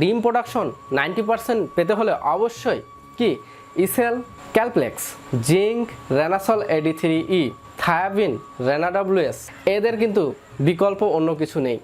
ডিম production ninety percent পেতে হলে অবশ্যই কি ইসেল, ক্যালপ্লেক্স, জিঙ্ক, রেনাসল এডি থ্রি ই থায়াবিন রেনাডাব্লিউএস এদের কিন্তু বিকল্প অন্য কিছু নেই।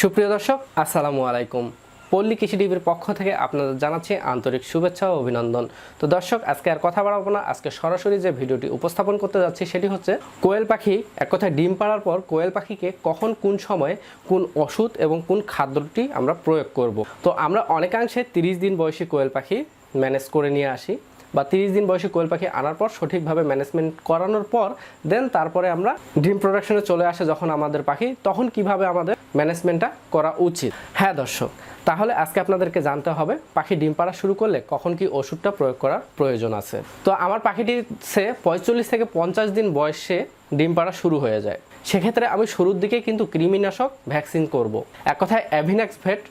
সুপ্রিয় দর্শক, আসসালামু আলাইকুম। পল্লী কৃষি টিভির পক্ষ থেকে আপনাদের জানাচ্ছি আন্তরিক শুভেচ্ছা ও অভিনন্দন। তো দর্শক, আজকে আর কথা বাড়াবো না। আজকে সরাসরি যে ভিডিওটি উপস্থাপন করতে যাচ্ছি সেটি হচ্ছে কোয়েল পাখি। এক কথায় ডিম পাড়ার পর কোয়েল পাখিকে কখন কোন সময়ে কোন ওষুধ এবং কোন খাদ্যটি আমরা প্রয়োগ করব। তো আমরা অনেকাংশে তিরিশ দিন বয়সী কোয়েল পাখি ম্যানেজ করে নিয়ে আসি। বা তিরিশ দিন বয়সী কোয়েল পাখি আনার পর সঠিকভাবে ম্যানেজমেন্ট করানোর পর দেন তারপরে আমরা ডিম প্রোডাকশনে চলে আসে যখন আমাদের পাখি, তখন কীভাবে আমাদের ম্যানেজমেন্টটা করা উচিত? হ্যাঁ দর্শক, তাহলে আজকে আপনাদেরকে জানতে হবে, পাখি ডিম পাড়া শুরু করলে কখন কি ওষুধটা প্রয়োগ করার প্রয়োজন আছে? তো আমার পাখিটি সে পঁয়তাল্লিশ থেকে পঞ্চাশ দিন বয়সে ডিম পাড়া শুরু হয়ে যায়। সেক্ষেত্রে আমি শুরুর দিকে কিন্তু কৃমিনাশক ভ্যাকসিন করব। এক কথায় অ্যাভিনাক্স ভেট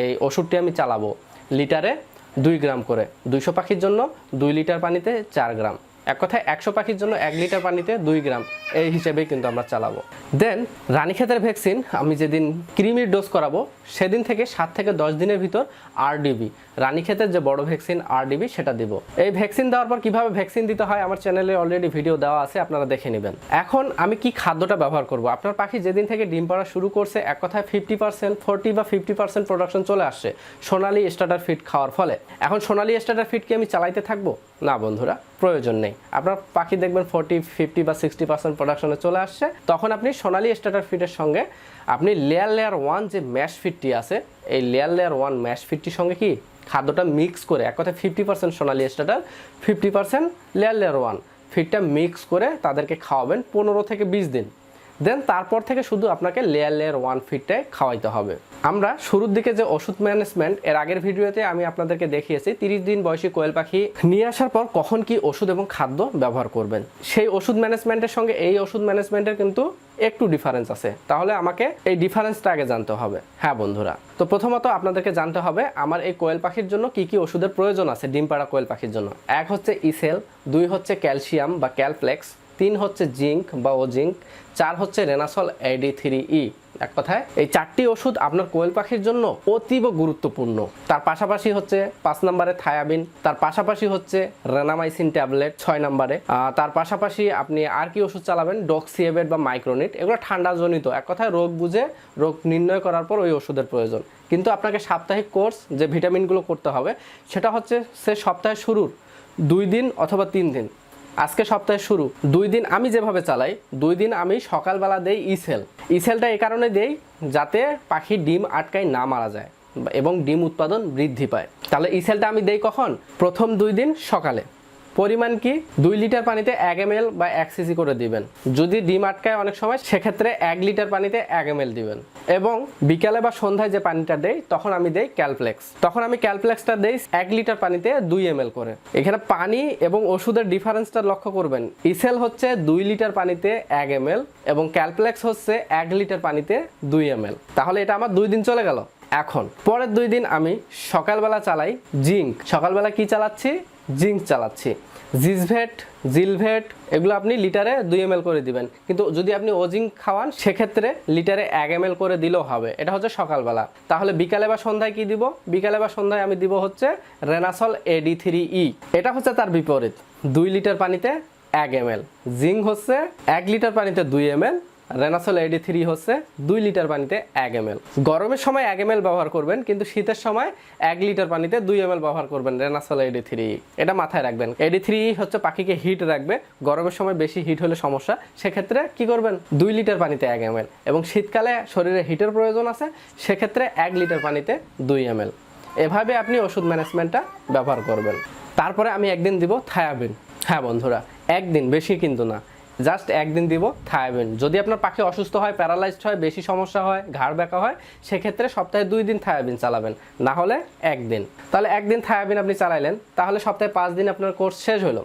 এই ওষুধটি আমি চালাবো। লিটারে দুই গ্রাম করে। দুইশো পাখির জন্য দুই লিটার পানিতে চার গ্রাম। এক কথায় একশো পাখির জন্য এক লিটার পানিতে দুই গ্রাম। এই হিসেবেই কিন্তু আমরা চালাবো। দেন রানীক্ষেতের ভ্যাকসিন আমি যেদিন ক্রিমির ডোজ করাবো, সেদিন থেকে সাত থেকে দশ দিনের ভিতর আরডিবি রানীক্ষেতের যে বড় ভ্যাকসিন আরডিবি সেটা দিব। এই ভ্যাকসিন দেওয়ার পর কীভাবে ভ্যাকসিন দিতে হয় আমার চ্যানেলে অলরেডি ভিডিও দেওয়া আছে, আপনারা দেখে নেবেন। এখন আমি কি খাদ্যটা ব্যবহার করব? আপনার পাখি যেদিন থেকে ডিম পাড়া শুরু করছে, এক কথায় ফিফটি পার্সেন্ট ফোরটি বা ফিফটি পার্সেন্ট প্রোডাকশন চলে আসছে, সোনালি স্টার্টার ফিট খাওয়ার ফলে। এখন সোনালি স্টার্টার ফিট কি আমি চালাইতে থাকব? না বন্ধুরা, প্রয়োজন নেই। আপনার পাখি দেখবেন ফোরটি ফিফটি বা সিক্সটি পার্সেন্ট প্রোডাকশনে চলে আসছে। তখন আপনি সোনালি স্টার্টার ফিটের সঙ্গে আপনি লেয়ার লেয়ার ওয়ান যে ম্যাশ ফিটটি আছে, এই লেয়ার লেয়ার ওয়ান ম্যাশ ফিটটির সঙ্গে কি খাদ্যটা মিক্স করে, এক কথা fifty percent Sonali starter fifty percent layer layer one ফিটটা mix করে তাদেরকে খাওয়াবেন পনেরো থেকে বিশ দিন। দেন তারপর থেকে শুধু আপনাকে লেয়ার লেয়ার ওয়ান ফিটটাই খাওয়াইতে হবে। আমরা শুরুর দিকে যে ওষুধ ম্যানেজমেন্ট এর আগের ভিডিওতে আমি আপনাদেরকে দেখিয়েছি, তিরিশ দিন বয়সী কোয়েল পাখি নিয়ে আসার পর কখন কি ওষুধ এবং খাদ্য ব্যবহার করবেন। সেই ওষুধ ম্যানেজমেন্টের সঙ্গে এই ওষুধ ম্যানেজমেন্টের কিন্তু একটু ডিফারেন্স আছে। তাহলে আমাকে এই ডিফারেন্সটা আগে জানতে হবে। হ্যাঁ বন্ধুরা। তো প্রথমত আপনাদেরকে জানতে হবে, আমার এই কোয়েল পাখির জন্য কি কি ওষুধের প্রয়োজন আছে, ডিম পাড়া কোয়েল পাখির জন্য? এক হচ্ছে ইসেল, দুই হচ্ছে ক্যালসিয়াম বা ক্যালপ্লেক্স তিন হচ্ছে জিঙ্ক বা ও জিঙ্ক চার হচ্ছে রেনাসল এডি থ্রি ই এক কথায়, এই চারটি ওষুধ আপনার কোয়েল পাখির জন্য অতীব গুরুত্বপূর্ণ। তার পাশাপাশি হচ্ছে পাঁচ নম্বরে থায়াবিন, তার পাশাপাশি হচ্ছে রেনামাইসিন ট্যাবলেট ছয় নম্বরে। তার পাশাপাশি আপনি আর কি ওষুধ চালাবেন ডক্সিয়েবেট বা মাইক্রোনিট, এগুলো ঠান্ডাজনিত। এক কথায়, রোগ বুঝে, রোগ নির্ণয় করার পর ওই ওষুধের প্রয়োজন। কিন্তু আপনাকে সাপ্তাহিক কোর্স যে ভিটামিনগুলো করতে হবে, সেটা হচ্ছে সে সপ্তাহের শুরুর দুই দিন অথবা তিন দিন। আজকে সপ্তাহে শুরু। দুই দিন আমি যেভাবে চালাই, দুই দিন আমি সকালবেলা দেই ইসেল। ইসেলটা এই কারণে দেই যাতে পাখি ডিম আটকায় না মারা যায় এবং ডিম উৎপাদন বৃদ্ধি পায়। তাহলে ইসেলটা আমি দেই কখন? প্রথম দুই দিন সকালে। পরিমাণ কি? দুই লিটার পানিতে এক এম এল বা এক সিসি করে দিবেন। যদি ডিম আটকায় অনেক সময়, সেক্ষেত্রে এক লিটার পানিতে এক এম এল দিবেন। এবং বিকালে বা সন্ধ্যায় যে পানিটা দেই, তখন আমি দেই ক্যালপ্লেক্স তখন আমি ক্যালপ্লেক্সটা দেই এক লিটার পানিতে দুই এম করে। এখানে পানি এবং ওষুধের ডিফারেন্সটা লক্ষ্য করবেন। ইসেল হচ্ছে দুই লিটার পানিতে এক এম এল এবং ক্যালপ্লেক্স হচ্ছে এক লিটার পানিতে দুই এম তাহলে এটা আমার দুই দিন চলে গেল। এখন, পরের দুই দিন আমি সকালবেলা চালাই জিঙ্ক। সকালবেলা কি চালাচ্ছি? জিঙ্ক চালাচ্ছি। জিজভেট, জিলভেট, এগুলো আপনি লিটারে দুই এম করে দিবেন। কিন্তু যদি আপনি ওজিঙ্ক খাওয়ান, সেক্ষেত্রে লিটারে এক এম করে দিলেও হবে। এটা হচ্ছে সকালবেলা। তাহলে বিকালে বা সন্ধ্যায় কি দিব? বিকালে বা সন্ধ্যায় আমি দিব হচ্ছে রেনাসল এডি থ্রি ই এটা হচ্ছে তার বিপরীত। দুই লিটার পানিতে এক এম জিঙ্ক হচ্ছে এক লিটার পানিতে দুই এম রেনাসল এডি থ্রি হচ্ছে দুই লিটার পানিতে এক এম গরমের সময় এক এম ব্যবহার করবেন, কিন্তু শীতের সময় এক লিটার পানিতে দুই এম ব্যবহার করবেন রেনাসল এডি থ্রি এটা মাথায় রাখবেন। এডি থ্রি হচ্ছে পাখিকে হিট রাখবে। গরমের সময় বেশি হিট হলে সমস্যা। সেক্ষেত্রে কি করবেন? দুই লিটার পানিতে এক এম এবং শীতকালে শরীরে হিটের প্রয়োজন আছে, সেক্ষেত্রে এক লিটার পানিতে দুই এম এভাবে আপনি ওষুধ ম্যানেজমেন্টটা ব্যবহার করবেন। তারপরে আমি একদিন দিব থায়াবিন। হ্যাঁ বন্ধুরা, একদিন, বেশি কিন্তু না। জাস্ট একদিন দিব থায়াবিন যদি আপনার পাখি অসুস্থ হয়, প্যারালাইজড হয়, বেশি সমস্যা হয়, ঘাড় ব্যাকা হয়, সেক্ষেত্রে সপ্তাহে দুই দিন থায়াবিন চালাবেন। না হলে একদিন। তাহলে একদিন থায়াবিন আপনি চালাইলেন, তাহলে সপ্তাহে পাঁচ দিন আপনার কোর্স শেষ হলো।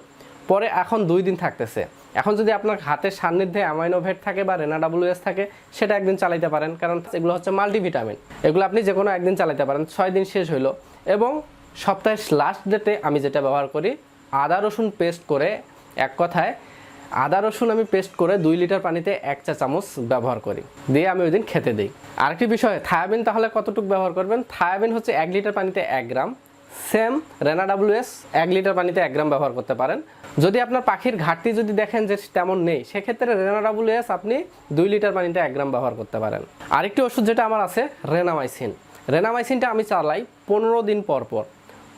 পরে এখন দুই দিন থাকতেছে। এখন যদি আপনার হাতের সান্নিধ্যে অ্যামাইনোভেট থাকে বা রেনাডাব্লিউএস থাকে, সেটা একদিন চালাইতে পারেন, কারণ এগুলো হচ্ছে মাল্টিভিটামিন। এগুলো আপনি যে কোনো একদিন চালাইতে পারেন, ছয় দিন শেষ হইল এবং সপ্তাহের লাস্ট ডেটে আমি যেটা ব্যবহার করি, আদা রসুন পেস্ট করে এক কথায় আদা রসুন আমি পেস্ট করে দুই লিটার পানিতে এক চা চামচ ব্যবহার করি। দিয়ে আমি ওই দিন খেতে দিই। আরেকটি বিষয়, থায়াবিন তাহলে কতটুকু ব্যবহার করবেন? থায়াবিন হচ্ছে এক লিটার পানিতে এক গ্রাম। সেম, রেনা ডাব্লিউএস, এক লিটার পানিতে এক গ্রাম ব্যবহার করতে পারেন। যদি আপনার পাখির ঘাটতি যদি দেখেন যে তেমন নেই, সেক্ষেত্রে রেনা ডাব্লিউএস আপনি দুই লিটার পানিতে এক গ্রাম ব্যবহার করতে পারেন। আরেকটি ওষুধ যেটা আমার আছে, রেনামাইসিন। রেনামাইসিনটা আমি চালাই পনেরো দিন পর পর।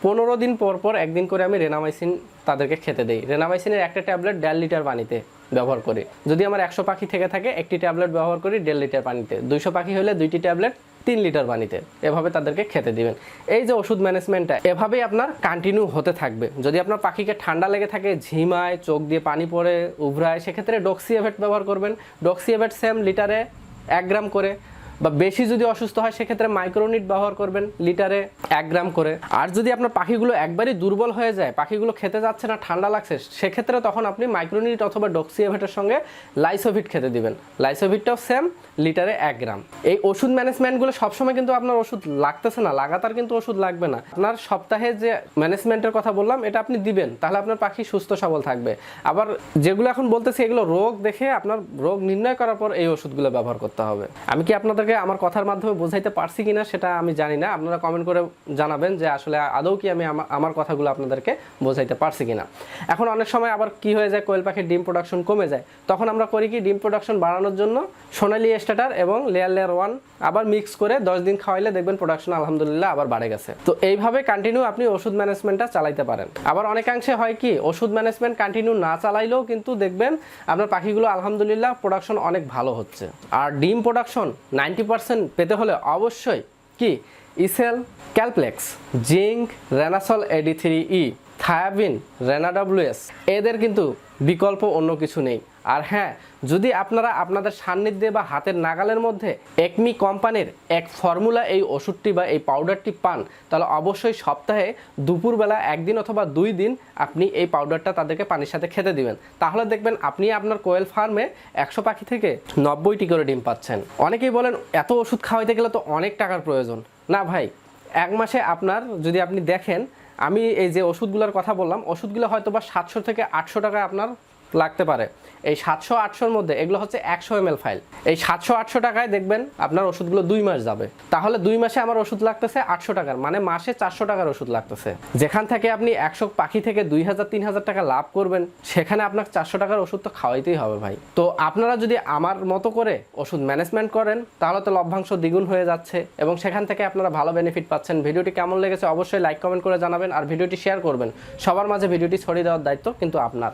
পনেরো দিন পর পর একদিন করে আমি রেনামাইসিন তাদেরকে খেতে দিই। রেনামাইসিনের একটা ট্যাবলেট দেড় লিটার পানিতে ব্যবহার করি। যদি আমার একশো পাখি থেকে থাকে, একটি ট্যাবলেট ব্যবহার করি দেড় লিটার পানিতে। দুইশো পাখি হলে দুইটি ট্যাবলেট তিন লিটার পানিতে। এভাবে তাদেরকে খেতে দিবেন। এই যে ওষুধ ম্যানেজমেন্টটা, এভাবেই আপনার কন্টিনিউ হতে থাকবে। যদি আপনার পাখিকে ঠান্ডা লেগে থাকে, ঝিমায়, চোখ দিয়ে পানি পড়ে, উভরায়, সেক্ষেত্রে ডক্সিএভেট ব্যবহার করবেন। ডক্সিএভেট সেম লিটারে এক গ্রাম করে। বা বেশি যদি অসুস্থ হয়, সেক্ষেত্রে মাইক্রোনিট ব্যবহার করবেন লিটারে এক গ্রাম করে। আর যদি আপনার পাখিগুলো একবারই দুর্বল হয়ে যায়, পাখিগুলো খেতে যাচ্ছে না, ঠান্ডা লাগছে, সেক্ষেত্রে তখন আপনি মাইক্রোনিট অথবা ডক্সিএভেটের সঙ্গে লাইসোভিট খেতে দিবেন। লাইসোভিটটাও সেম লিটারে এক গ্রাম। এই ওষুধ ম্যানেজমেন্টগুলো সবসময় কিন্তু আপনার ওষুধ লাগতেছে না, লাগাতার কিন্তু ওষুধ লাগবে না। আপনার সপ্তাহে যে ম্যানেজমেন্টের কথা বললাম, এটা আপনি দিবেন, তাহলে আপনার পাখি সুস্থ সবল থাকবে। আবার যেগুলো এখন বলতেছি, এগুলো রোগ দেখে আপনার রোগ নির্ণয় করার পর এই ওষুধগুলো ব্যবহার করতে হবে। আমি কি আপনাদেরকে আমার কথার মাধ্যমে বোঝাইতে পারছি কিনা সেটা আমি জানি না। আপনারা কমেন্ট করে জানাবেন যে আসলে আদৌ কি আমি আমার কথাগুলো আপনাদেরকে বোঝাইতে পারছি কিনা। এখন অনেক সময় আবার কি হয়ে যায়, কোয়েল পাখির ডিম প্রোডাকশন কমে যায়। তখন আমরা করি কি, ডিম প্রোডাকশন বাড়ানোর জন্য সোনালি স্টার্টার এবং লেয়ার লেয়ার ওয়ান আবার মিক্স করে দশ দিন খাওয়াইলে দেখবেন প্রোডাকশন আলহামদুলিল্লাহ আবার বাড়ে গেছে। তো এইভাবে কন্টিনিউ আপনি ওষুধ ম্যানেজমেন্টটা চালাইতে পারেন। আবার অনেকাংশে হয় কি, ওষুধ ম্যানেজমেন্ট কন্টিনিউ না চালাইলেও কিন্তু দেখবেন আপনার পাখিগুলো আলহামদুলিল্লাহ প্রোডাকশন অনেক ভালো হচ্ছে। আর ডিম প্রোডাকশন নাইনটি পার্সেন্ট পেতে হলে অবশ্যই কি? ইসেল, ক্যালপ্লেক্স, জিঙ্ক, রেনাসল এডি থ্রি ই থায়াবিন রেনাডাব্লুএস এদের কিন্তু বিকল্প অন্য কিছু নেই। আর হ্যাঁ যদি আপনারা আপনাদের সান্নিধ্যে বা হাতের নাগালের মধ্যে একমি কোম্পানির এক ফর্মুলা এই ওষুধটি বা এই পাউডারটি পান, তাহলে অবশ্যই সপ্তাহে দুপুরবেলা একদিন অথবা দুই দিন আপনি এই পাউডারটা তাদেরকে পানির সাথে খেতে দিবেন। তাহলে দেখবেন আপনি আপনার কোয়েল ফার্মে একশো পাখি থেকে নব্বইটি করে ডিম পাচ্ছেন। অনেকেই বলেন, এত ওষুধ খাওয়াইতে গেলে তো অনেক টাকার প্রয়োজন। না ভাই, এক মাসে আপনার যদি আপনি দেখেন আমি এই যে ওষুধগুলোর কথা বললাম ওষুধগুলো হয়তো বা সাতশো থেকে আটশো টাকায় আপনার লাগতে পারে। এই সাতশো আটশোর মধ্যে, এগুলো হচ্ছে একশো এম ফাইল। এই সাতশো আটশো টাকায় দেখবেন আপনার ওষুধগুলো দুই মাস যাবে। তাহলে দুই মাসে আমার ওষুধ লাগতেছে আটশো টাকার মানে মাসে চারশো টাকার ওষুধ লাগতেছে। যেখান থেকে আপনি একশো পাখি থেকে দুই হাজার, তিন হাজার টাকা লাভ করবেন, সেখানে আপনার চারশো টাকার ওষুধ তো খাওয়াইতেই হবে ভাই। তো আপনারা যদি আমার মতো করে ওষুধ ম্যানেজমেন্ট করেন, তাহলে তো লভ্যাংশ দ্বিগুণ হয়ে যাচ্ছে এবং সেখান থেকে আপনারা ভালো বেনিফিট পাচ্ছেন। ভিডিওটি কেমন লেগেছে অবশ্যই লাইক কমেন্ট করে জানাবেন আর ভিডিওটি শেয়ার করবেন। সবার মাঝে ভিডিওটি ছড়িয়ে দেওয়ার দায়িত্ব কিন্তু আপনার।